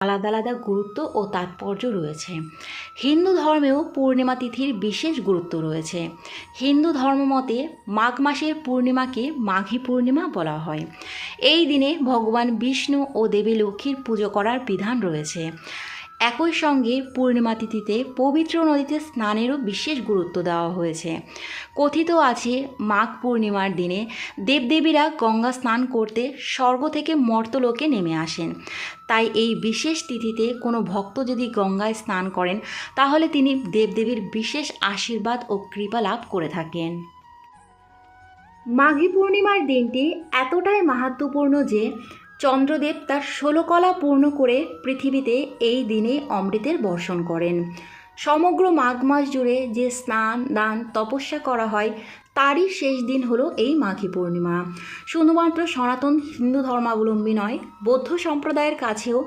আলাদা আলাদা গুরুত্ব ও তাৎপর্য রয়েছে। হিন্দু ধর্মেও পূর্ণিমা তিথির বিশেষ গুরুত্ব রয়েছে। হিন্দু ধর্ম মতে মাঘ মাসের পূর্ণিমাকে মাঘী পূর্ণিমা বলা হয়। এই দিনে ভগবান বিষ্ণু ও দেবী লক্ষ্মীর পুজো করার বিধান রয়েছে। একই সঙ্গে পূর্ণিমা তিথিতে পবিত্র নদীতে স্নানেরও বিশেষ গুরুত্ব দেওয়া হয়েছে। কথিত আছে, মাঘ পূর্ণিমার দিনে দেবদেবীরা গঙ্গা স্নান করতে স্বর্গ থেকে মর্তলোকে নেমে আসেন। তাই এই বিশেষ তিথিতে কোনো ভক্ত যদি গঙ্গায় স্নান করেন, তাহলে তিনি দেবদেবীর বিশেষ আশীর্বাদ ও কৃপা লাভ করে থাকেন। মাঘী পূর্ণিমার দিনটি এতটাই মাহাত্মপূর্ণ যে চন্দ্রদেব তার ষোলো কলা পূর্ণ করে পৃথিবীতে এই দিনে অমৃতের বর্ষণ করেন। সমগ্র মাঘ মাস জুড়ে যে স্নান, দান, তপস্যা করা হয়, তারই শেষ দিন হলো এই মাঘী পূর্ণিমা। শুধুমাত্র সনাতন হিন্দু ধর্মাবলম্বী নয়, বৌদ্ধ সম্প্রদায়ের কাছেও